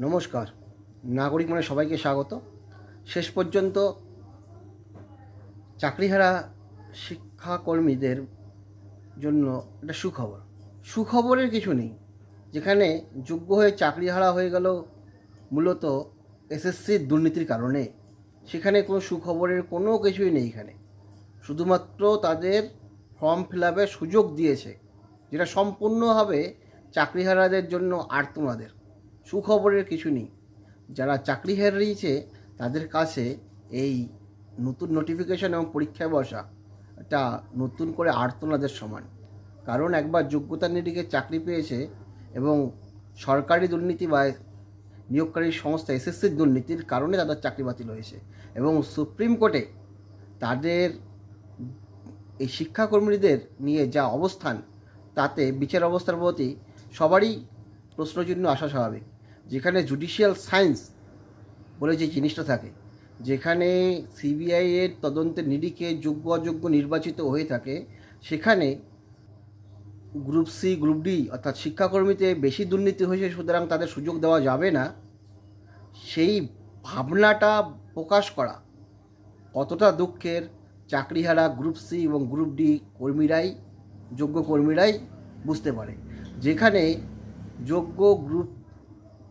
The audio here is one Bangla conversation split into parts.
নমস্কার। নাগরিক মানে সবাইকে স্বাগত। শেষ পর্যন্ত চাকরিহারা শিক্ষাকর্মীদের জন্য একটা সুখবর। সুখবরের কিছু নেই। যেখানে যোগ্য হয়ে চাকরিহারা হয়ে গেল মূলত এসএসসির দুর্নীতির কারণে। সেখানে কোনো সুখবরের কোনো কিছুই নেই এখানে। শুধুমাত্র তাদের ফর্ম ফিল সুযোগ দিয়েছে, যেটা সম্পূর্ণভাবে চাকরিহারাদের জন্য আর্তনাদের সুখবরের কিছু নেই। যারা চাকরি হারিয়েছে, তাদের কাছে এই নতুন নোটিফিকেশন এবং পরীক্ষায় বসা এটা নতুন করে আর্তনাদের সমান। কারণ একবার যোগ্যতা নিরিখে চাকরি পেয়েছে এবং সরকারি দুর্নীতি বা নিয়োগকারী সংস্থা এসএসসির দুর্নীতির কারণে তাদের চাকরি বাতিল হয়েছে এবং সুপ্রিম কোর্টে তাদের এই শিক্ষাকর্মীদের নিয়ে যা অবস্থান, তাতে বিচার অবস্থার প্রতি সবারই প্রশ্নচিহ্ন আসা স্বাভাবিক। যেখানে জুডিশিয়াল সায়েন্স বলে যে জিনিসটা থাকে, যেখানে সিবিআই এর তদন্তের নিরিখে যোগ্য অযোগ্য নির্বাচিত হয়ে থাকে, সেখানে গ্রুপ সি গ্রুপ ডি অর্থাৎ শিক্ষাকর্মীতে বেশি দুর্নীতি হয়েছে সুতরাং তাদের সুযোগ দেওয়া যাবে না, সেই ভাবনাটা প্রকাশ করা কতটা দুঃখের। চাকরিহারা গ্রুপ সি এবং গ্রুপ ডি কর্মীরাই, যোগ্য কর্মীরাই বুঝতে পারে। যেখানে যোগ্য গ্রুপ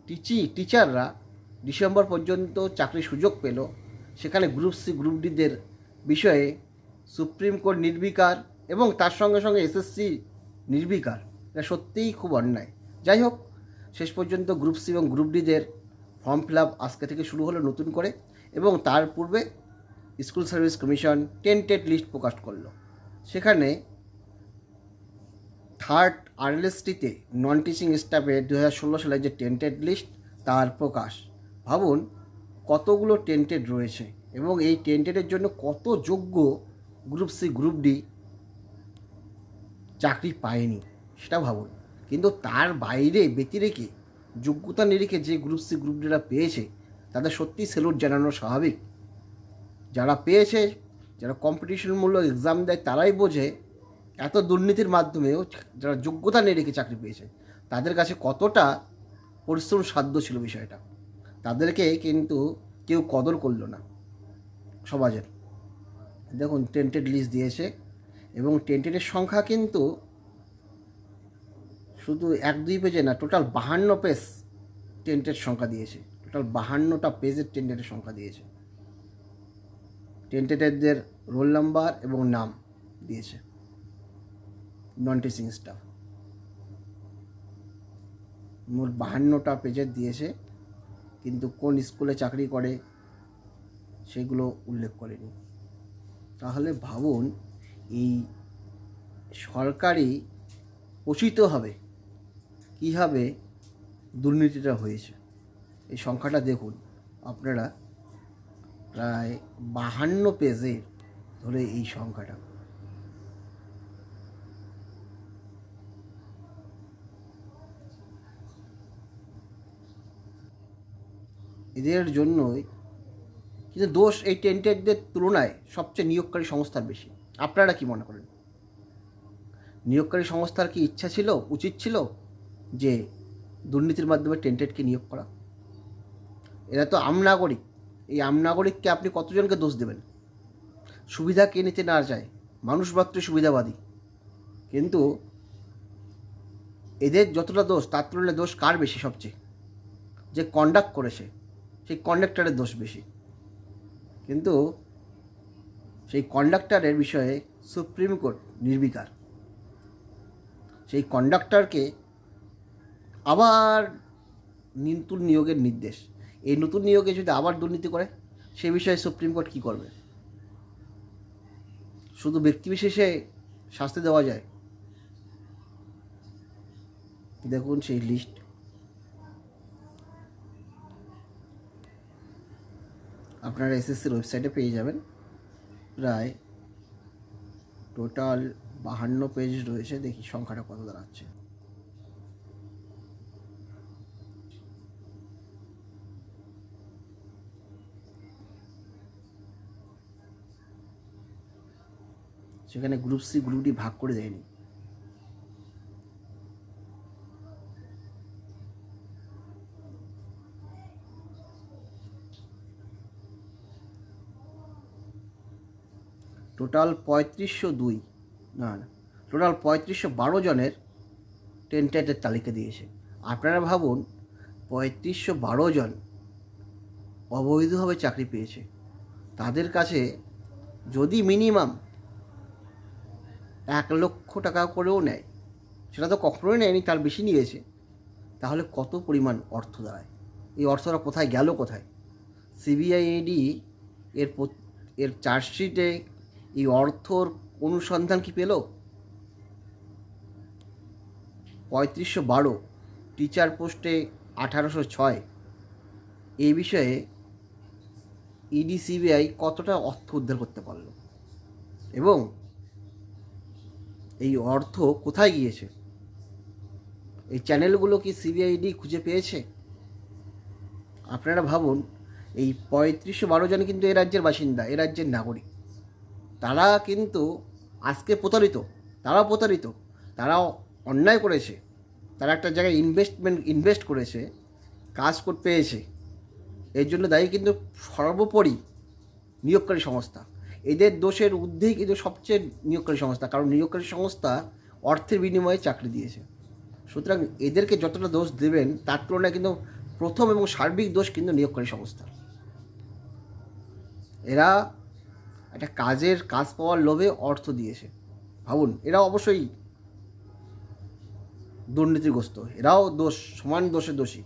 টিচি, টিচাররা ডিসেম্বর পর্যন্ত চাকরির সুযোগ পেল। সেখানে গ্রুপ সি, গ্রুপ ডিদের বিষয়ে সুপ্রিম কোর্ট নির্বিকার এবং তার সঙ্গে সঙ্গে এসএসসি নির্বিকার। এটা সত্যিই খুব অন্যায়। যাই হোক, শেষ পর্যন্ত গ্রুপ সি এবং গ্রুপ ডিদের ফর্ম ফিল আপ আজকে থেকে শুরু হলো নতুন করে এবং তার পূর্বে school service commission tainted list প্রকাশ করল। সেখানে থার্ড আরএলএসটিতে নন টিচিং স্টাফের দু সালের যে টেন্টেড লিস্ট তার প্রকাশ। ভাবুন, কতগুলো টেন্টেড রয়েছে এবং এই টেন্টেডের জন্য কত যোগ্য গ্রুপ সি গ্রুপ ডি চাকরি পায়নি, সেটা ভাবুন। কিন্তু তার বাইরে ব্যতিরেকে যোগ্যতা নিরিখে যে গ্রুপ সি গ্রুপ ডিরা পেয়েছে, তাদের সত্যি সেলুট জানানো স্বাভাবিক। যারা পেয়েছে, যারা কম্পিটিশনমূলক এক্সাম দেয়, তারাই বোঝে এত দুর্নীতির মাধ্যমেও যারা যোগ্যতা নিয়ে রেখে চাকরি পেয়েছে, তাদের কাছে কতটা পরিশ্রম সাধ্য ছিল বিষয়টা? তাদেরকে কিন্তু কেউ কদর করল না সমাজের। দেখুন টেন্টেড লিস্ট দিয়েছে এবং টেন্টেডের সংখ্যা কিন্তু শুধু এক দুই পেজে না টোটাল বাহান্ন পেজ টেন্টের সংখ্যা দিয়েছে। টোটাল বাহান্নটা পেজের টেন্টেডের সংখ্যা দিয়েছে। টেন্টেডেরদের রোল নাম্বার এবং নাম দিয়েছে। নন টিচিং স্টাফ মোট বাহান্নটা পেজের দিয়েছে, কিন্তু কোন স্কুলে চাকরি করে, সেগুলো উল্লেখ করেনি। তাহলে ভাবুন, এই সরকারি পোষিত হবে, কীভাবে দুর্নীতিটা হয়েছে? এই সংখ্যাটা দেখুন, আপনারা প্রায় বাহান্ন পেজের ধরে এই সংখ্যাটা। এদের জন্যই কিন্তু দোষ এই টেন্টেডদের তুলনায় সবচেয়ে নিয়োগকারী সংস্থার বেশি। আপনারা কি মনে করেন? নিয়োগকারী সংস্থার কি ইচ্ছা ছিল, উচিত ছিল যে দুর্নীতির মাধ্যমে টেন্টেডকে নিয়োগ করা? এরা তো আমনাগরিক এই আমনাগরিককে আপনি কতজনকে দোষ দেবেন? সুবিধা কে নিতে না চায় মানুষ মাত্র সুবিধাবাদী। কিন্তু এদের যতটা দোষ, তার তুলনায় দোষ কার বেশি সবচেয়ে? যে কন্ডাক্ট করেছে। সেই কন্ডাক্টরের দোষ বেশি। কিন্তু সেই কন্ডাক্টরের বিষয়ে সুপ্রিম কোর্ট নির্বিকার। সেই কন্ডাক্টরকে আবার নতুন নিয়োগের নির্দেশ। এই নতুন নিয়োগে যদি আবার দুর্নীতি করে, সে বিষয়ে সুপ্রিম কোর্ট কী করবে? শুধু ব্যক্তিবিশেষে শাস্তি দেওয়া যায়? দেখুন সেই লিস্ট আপনারা এসএসসির ওয়েবসাইটে পেয়ে যাবেন। প্রায় টোটাল বাহান্ন পেজ রয়েছে। দেখি সংখ্যাটা কত দাঁড়াচ্ছে। সেখানে গ্রুপ সি গ্রুপ ডি ভাগ করে দেয়নি। টোটাল পঁয়ত্রিশশো দুই। না না, টোটাল পঁয়ত্রিশশো বারো জনের টেন্টেটের তালিকা দিয়েছে। আপনারা ভাবুন, পঁয়ত্রিশশো বারো জন অবৈধভাবে চাকরি পেয়েছে। তাদের কাছে যদি মিনিমাম এক লক্ষ টাকা করেও নেয়, সেটা তো কখনোই নেয়নি, তার বেশি নিয়েছে, তাহলে কত পরিমাণ অর্থ দাঁড়ায়? এই অর্থটা কোথায় গেল কোথায়? সিবিআইডি এর এর চার্জশিটে এই অর্থর অনুসন্ধান কি পেল? পঁয়ত্রিশশো বারো টিচার পোস্টে আঠারোশো ছয়। এই বিষয়ে ইডি সিবিআই কতটা অর্থ উদ্ধার করতে পারল? এবং এই অর্থ কোথায় গিয়েছে? এই চ্যানেলগুলো কি সিবিআইডি খুঁজে পেয়েছে? আপনারা ভাবুন, এই পঁয়ত্রিশশো বারো জন কিন্তু এ রাজ্যের বাসিন্দা, এ রাজ্যের নাগরিক। তারা কিন্তু আজকে প্রতারিত, তারাও প্রতারিত, তারাও অন্যায় করেছে। তারা একটা জায়গায় ইনভেস্টমেন্ট ইনভেস্ট করেছে, কাজ করতে পেয়েছে। এর জন্য দায়ী কিন্তু সর্বোপরি নিয়োগকারী সংস্থা। এদের দোষের ঊর্ধ্বেই কিন্তু সবচেয়ে নিয়োগকারী সংস্থা, কারণ নিয়োগকারী সংস্থা অর্থের বিনিময়ে চাকরি দিয়েছে। সুতরাং এদেরকে যতটা দোষ দেবেন, তার তুলনায় কিন্তু প্রথম এবং সার্বিক দোষ কিন্তু নিয়োগকারী সংস্থা। এরা একটা কাজের কাজ পাওয়ার লোভে অর্থ দিয়েছে। ভাবুন এরা অবশ্যই দুর্নীতিগ্রস্ত, এরাও দোষ, সমান দোষে দোষী।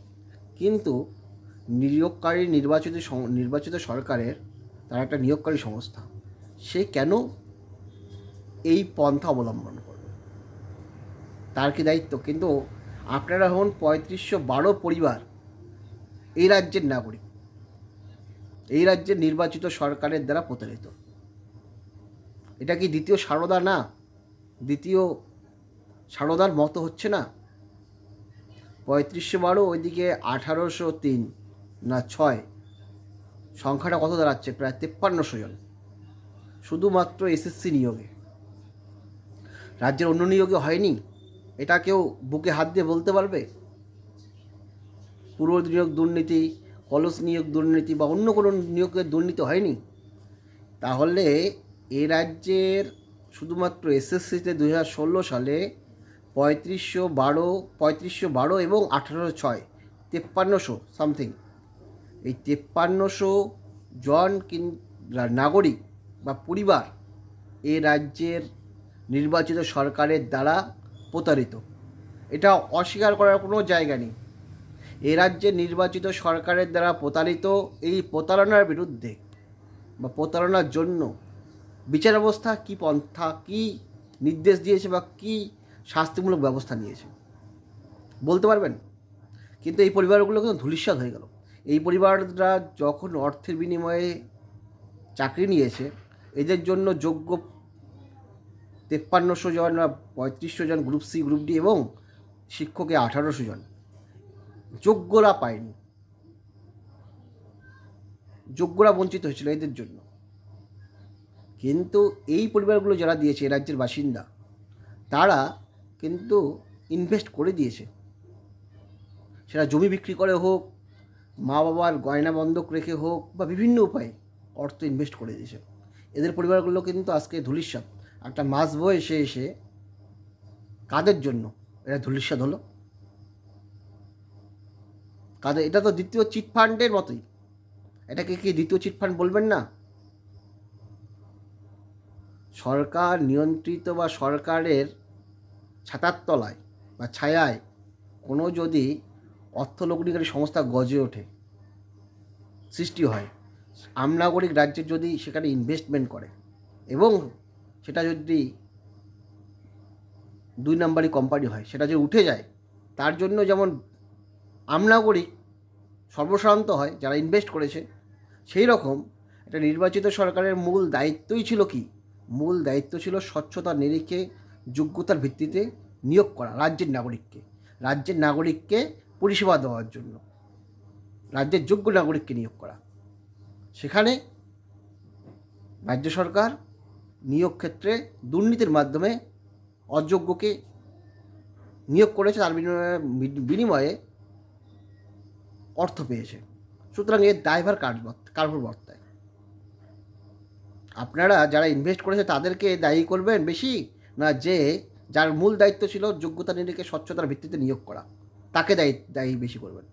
কিন্তু নিয়োগকারী নির্বাচিত নির্বাচিত সরকারের তারা একটা নিয়োগকারী সংস্থা, সে কেন এই পন্থা অবলম্বন করবে? তার কি দায়িত্ব? কিন্তু আপনারা হন পঁয়ত্রিশশো বারো পরিবার, এই রাজ্যের নাগরিক। এই রাজ্যের নির্বাচিত সরকারের দ্বারা প্রতারিত। এটা কি দ্বিতীয় সারদা না? দ্বিতীয় সারদার মতো হচ্ছে না? পঁয়ত্রিশশো বারো, ওইদিকে আঠারোশো তিন, না ছয়। সংখ্যাটা কত দাঁড়াচ্ছে? প্রায় তেপ্পান্নশো জন। শুধুমাত্র এসএসসি নিয়োগে। রাজ্যের অন্য নিয়োগে হয়নি? এটা কেউ বুকে হাত দিয়ে বলতে পারবে? পূর্ব নিয়োগ দুর্নীতি, কলস নিয়োগ দুর্নীতি বা অন্য কোনো নিয়োগের দুর্নীতি হয়নি? তাহলে এ রাজ্যের শুধুমাত্র এসএসসিতে হাজার ষোলো সালে পঁয়ত্রিশশো বারো পঁয়ত্রিশশো বারো এবং আঠারোশো ছয়, তেপ্পান্নশো সামথিং এই তেপ্পান্নশো জন কিন, নাগরিক বা পরিবার এ রাজ্যের নির্বাচিত সরকারের দ্বারা প্রতারিত। এটা অস্বীকার করার কোনো জায়গা নেই। এ রাজ্যের নির্বাচিত সরকারের দ্বারা প্রতারিত এই প্রতারণার বিরুদ্ধে বা প্রতারণার জন্য বিচার ব্যবস্থা কী পন্থা, কী নির্দেশ দিয়েছে বা কী শাস্তিমূলক ব্যবস্থা নিয়েছে। বলতে পারবেন? কিন্তু এই পরিবারগুলো কিন্তু ধূলিস্বাদ হয়ে গেল। এই পরিবাররা যখন অর্থের বিনিময়ে চাকরি নিয়েছে, এদের জন্য যোগ্য তেপ্পান্নশো জন বা পঁয়ত্রিশশো জন গ্রুপ সি, গ্রুপ ডি এবং শিক্ষকে আঠারোশো জন। যোগ্যরা পায়নি। যোগ্যরা বঞ্চিত হয়েছিল এদের জন্য। কিন্তু এই পরিবারগুলো যারা দিয়েছে রাজ্যের বাসিন্দা, তারা কিন্তু ইনভেস্ট করে দিয়েছে। সেটা জমি বিক্রি করে হোক, মা বাবার গয়না বন্ধক রেখে হোক, বা বিভিন্ন উপায়ে অর্থ ইনভেস্ট করে দিয়েছে। এদের পরিবারগুলো কিন্তু আজকে ধুলিস্বাদ একটা মাস বয়ে এসে এসে কাদের জন্য? এরা ধুলিস্বাদ হলো। কাদের, এটা তো দ্বিতীয় চিট ফান্ডের মতোই। এটাকে কি দ্বিতীয় চিট ফান্ড বলবেন না? সরকার নিয়ন্ত্রিত বা সরকারের ছাতার তলায় বা ছায়ায় কোনো যদি অর্থ লগ্নিকারী সংস্থা গজে ওঠে, সৃষ্টি হয় আমনাগরিক রাজ্যের যদি সেখানে ইনভেস্টমেন্ট করে এবং সেটা যদি দুই নাম্বারই কোম্পানি হয়, সেটা যদি উঠে যায়, তার জন্য যেমন আমনাগরিক সর্বশ্রান্ত হয়, যারা ইনভেস্ট করেছে সেই রকম একটা নির্বাচিত সরকারের মূল দায়িত্বই ছিল কি? মূল দায়িত্ব ছিল স্বচ্ছতার নিরিখে, যোগ্যতার ভিত্তিতে নিয়োগ করা রাজ্যের নাগরিককে রাজ্যের নাগরিককে পরিষেবা দেওয়ার জন্য, রাজ্যের যোগ্য নাগরিককে নিয়োগ করা। সেখানে রাজ্য সরকার নিয়োগ ক্ষেত্রে দুর্নীতির মাধ্যমে অযোগ্যকে নিয়োগ করেছে, তার বিনিময়ে বিনিময়ে অর্থ পেয়েছে। সুতরাং এর দায়ভার কার কার উপর বর্তায়। আপনারা যারা ইনভেস্ট করেছে তাদেরকে দায়ী করবেন বেশি, না যে যার মূল দায়িত্ব ছিল যোগ্যতা নিরিখে স্বচ্ছতার ভিত্তিতে নিয়োগ করা, তাকে দায়ী দায়ী বেশি করবেন।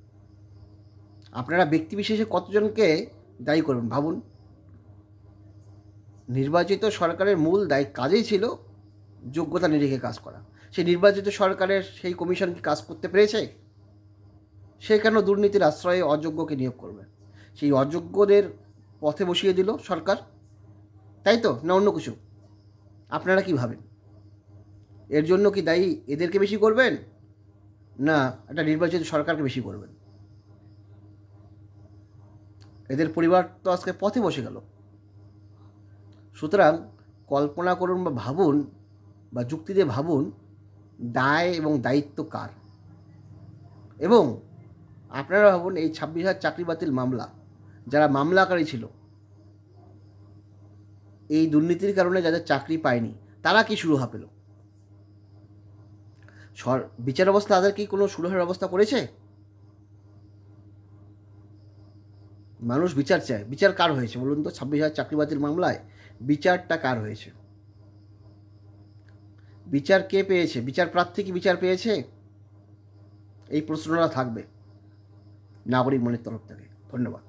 আপনারা ব্যক্তিবিশেষে কতজনকে দায়ী করবেন ভাবুন। নির্বাচিত সরকারের মূল দায়ী কাজেই ছিল যোগ্যতা নিরিখে কাজ করা। সেই নির্বাচিত সরকারের সেই কমিশন কি কাজ করতে পেরেছে? সে কেন দুর্নীতির আশ্রয়ে অযোগ্যকে নিয়োগ করবে? সেই অযোগ্যদের পথে বসিয়ে দিল সরকার। তাই তো? না অন্য কিছু? আপনারা কি ভাবেন? এর জন্য কি দায়ী এদেরকে বেশি করবেন? না, একটা নির্বাচিত সরকারকে বেশি করবেন। এদের পরিবার তো আজকে পথে বসে গেল। সুতরাং কল্পনা করুন বা ভাবুন বা যুক্তি দিয়ে ভাবুন, দায় এবং দায়িত্ব কার? এবং আপনারা ভাবুন এই ছাব্বিশ হাজার চাকরি বাতিল মামলা, যারা মামলাকারী ছিল এই দুর্নীতির কারণে যাদের চাকরি পায়নি, তারা কি শুরু পেল? সর বিচার অবস্থা তাদের কি কোনো সুরাহের ব্যবস্থা করেছে? মানুষ বিচার চায়। বিচার কার হয়েছে বলুন তো? ছাব্বিশ হাজার চাকরি বাতিল মামলায় বিচারটা কার হয়েছে? বিচার কে পেয়েছে? বিচার প্রার্থী কি বিচার পেয়েছে? এই প্রশ্নটা থাকবে নাগরিক মনের তরফ থেকে। ধন্যবাদ।